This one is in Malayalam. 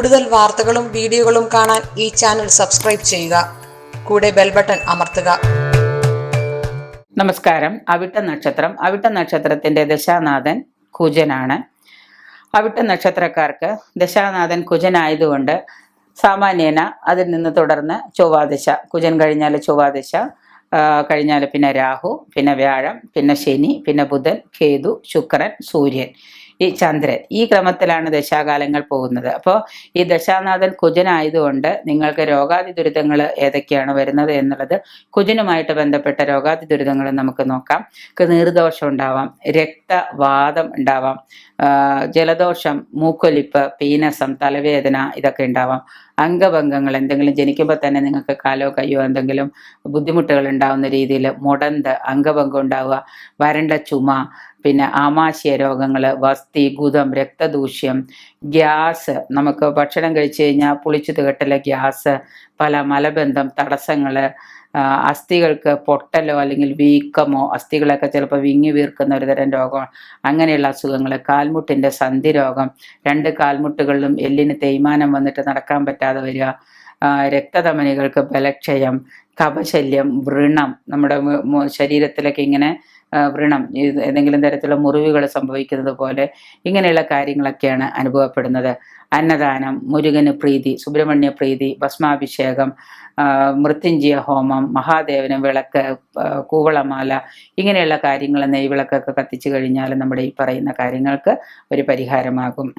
കൂടുതൽ വാർത്തകളും വീഡിയോകളും കാണാൻ ഈ ചാനൽ സബ്സ്ക്രൈബ് ചെയ്യുക. കൂടെ ബെൽ ബട്ടൺ അമർത്തുക. നമസ്കാരം. അവിട്ട നക്ഷത്രം. അവിട്ട നക്ഷത്രത്തിന്റെ ദശാനാഥൻ കുജനാണ്. അവിട്ട നക്ഷത്രക്കാർക്ക് ദശാനാഥൻ കുജനായതുകൊണ്ട് സാമാന്യേന അതിൽ നിന്ന് തുടർന്ന് ചൊവ്വാദശ. കുജൻ കഴിഞ്ഞാൽ ചൊവ്വാദശ കഴിഞ്ഞാൽ പിന്നെ രാഹു പിന്നെ വ്യാഴം പിന്നെ ശനി പിന്നെ ബുധൻ കേതു ശുക്രൻ സൂര്യൻ. ഈ ചന്ദ്രൻ ഈ ക്രമത്തിലാണ് ദശാകാലങ്ങൾ പോകുന്നത്. അപ്പോൾ ഈ ദശാനാഥൻ കുജനായതുകൊണ്ട് നിങ്ങൾക്ക് രോഗാതി ദുരിതങ്ങൾ ഏതൊക്കെയാണ് വരുന്നത് എന്നുള്ളത് കുജനുമായിട്ട് ബന്ധപ്പെട്ട രോഗാതി ദുരിതങ്ങൾ നമുക്ക് നോക്കാം. ക്ക് നീർദോഷം ഉണ്ടാവാം രക്തവാദം ഉണ്ടാവാം ജലദോഷം മൂക്കൊലിപ്പ് പീനസം തലവേദന ഇതൊക്കെ ഉണ്ടാവാം. അംഗഭംഗങ്ങൾ എന്തെങ്കിലും ജനിക്കുമ്പോൾ തന്നെ നിങ്ങൾക്ക് കാലോ കയ്യോ എന്തെങ്കിലും ബുദ്ധിമുട്ടുകൾ ഉണ്ടാവുന്ന രീതിയിൽ മുടന്ത് അംഗഭംഗം ഉണ്ടാവുക വരണ്ട ചുമ പിന്നെ ആമാശയ രോഗങ്ങൾ വസ്തി ഗുദം രക്തദൂഷ്യം ഗ്യാസ് നമുക്ക് ഭക്ഷണം കഴിച്ചു കഴിഞ്ഞാൽ പുളിച്ചു തികട്ടൽ ഗ്യാസ് പല മലബന്ധം തടസ്സങ്ങൾ അസ്ഥികൾക്ക് പൊട്ടലോ അല്ലെങ്കിൽ വീക്കമോ അസ്ഥികളൊക്കെ ചിലപ്പോൾ വിങ്ങി വീർക്കുന്ന ഒരു തരം രോഗം അങ്ങനെയുള്ള അസുഖങ്ങൾ കാൽമുട്ടിന്റെ സന്ധി രോഗം രണ്ട് കാൽമുട്ടുകളിലും എല്ലിന് തേയ്മാനം വന്നിട്ട് നടക്കാൻ പറ്റാതെ വരിക രക്തധമനികൾക്ക് ബലക്ഷയം കപശല്യം വ്രണം നമ്മുടെ ശരീരത്തിലൊക്കെ ഇങ്ങനെ വ്രണം. ഏതെങ്കിലും തരത്തിലുള്ള മുറിവുകൾ സംഭവിക്കുന്നത് പോലെ ഇങ്ങനെയുള്ള കാര്യങ്ങളൊക്കെയാണ് അനുഭവപ്പെടുന്നത്. അന്നദാനം മുരുകന് പ്രീതി സുബ്രഹ്മണ്യ പ്രീതി ഭസ്മാഭിഷേകം മൃത്യുഞ്ജയ ഹോമം മഹാദേവന് വിളക്ക് കൂവളമാല ഇങ്ങനെയുള്ള കാര്യങ്ങൾ നെയ്വിളക്കൊക്കെ കത്തിച്ചു കഴിഞ്ഞാൽ നമ്മുടെ ഈ പറയുന്ന കാര്യങ്ങൾക്ക് ഒരു പരിഹാരമാകും.